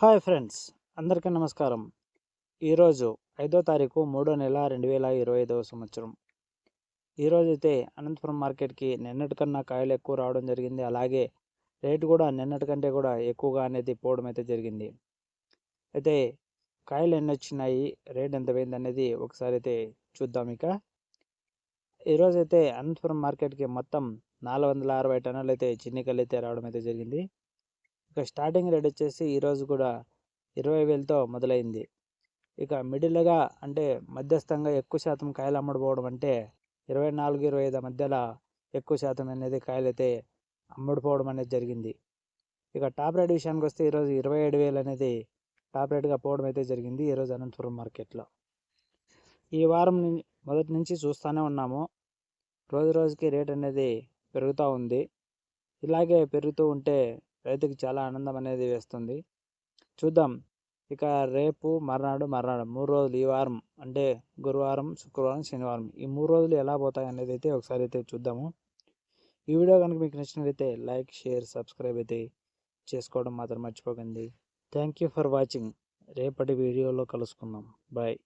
Hi friends అందరికీ నమస్కారం. ఈరోజు ఐదో తారీఖు మూడో నెల రెండు వేల ఇరవై ఐదవ సంవత్సరం. ఈరోజు అయితే అనంతపురం మార్కెట్కి నిన్నటికన్నా కాయలు ఎక్కువ రావడం జరిగింది. అలాగే రేటు కూడా నిన్నటి కంటే కూడా ఎక్కువగా అనేది పోవడం అయితే జరిగింది. అయితే కాయలు ఎన్ని వచ్చినాయి రేట్ ఎంత పోయింది అనేది ఒకసారి అయితే చూద్దాం ఇక. ఈరోజైతే అయితే అనంతపురం మార్కెట్కి మొత్తం నాలుగు వందల అరవై టన్నులు అయితే చిన్నికలు అయితే రావడం అయితే జరిగింది. ఇక స్టార్టింగ్ రేట్ వచ్చేసి ఈరోజు కూడా ఇరవై వేలతో మొదలైంది. ఇక మిడిల్గా అంటే మధ్యస్థంగా ఎక్కువ శాతం కాయలు అమ్ముడుపోవడం అంటే ఇరవై నాలుగు ఇరవై ఐదు మధ్యలో ఎక్కువ శాతం అనేది కాయలైతే అమ్ముడుపోవడం అనేది జరిగింది. ఇక టాప్ రేట్ విషయానికి వస్తే ఈరోజు ఇరవై ఏడు వేలు అనేది టాప్ రేట్గా పోవడం అయితే జరిగింది ఈరోజు అనంతపురం మార్కెట్లో. ఈ వారం మొదటి నుంచి చూస్తూనే ఉన్నాము. రోజు రోజుకి రేట్ అనేది పెరుగుతూ ఉంది. ఇలాగే పెరుగుతూ ఉంటే రైతుకి చాలా ఆనందం అనేది వేస్తుంది. చూద్దాం. ఇక రేపు మర్నాడు మర్నాడు మూడు రోజులు ఈ వారం అంటే గురువారం శుక్రవారం శనివారం ఈ మూడు రోజులు ఎలా పోతాయి అనేది అయితే ఒకసారి అయితే చూద్దాము. ఈ వీడియో కనుక మీకు నచ్చినట్లయితే లైక్ షేర్ సబ్స్క్రైబ్ అయితే చేసుకోవడం మాత్రం మర్చిపోకండి. Thank you for watching. రేపటి వీడియోలో కలుసుకుందాం. బాయ్.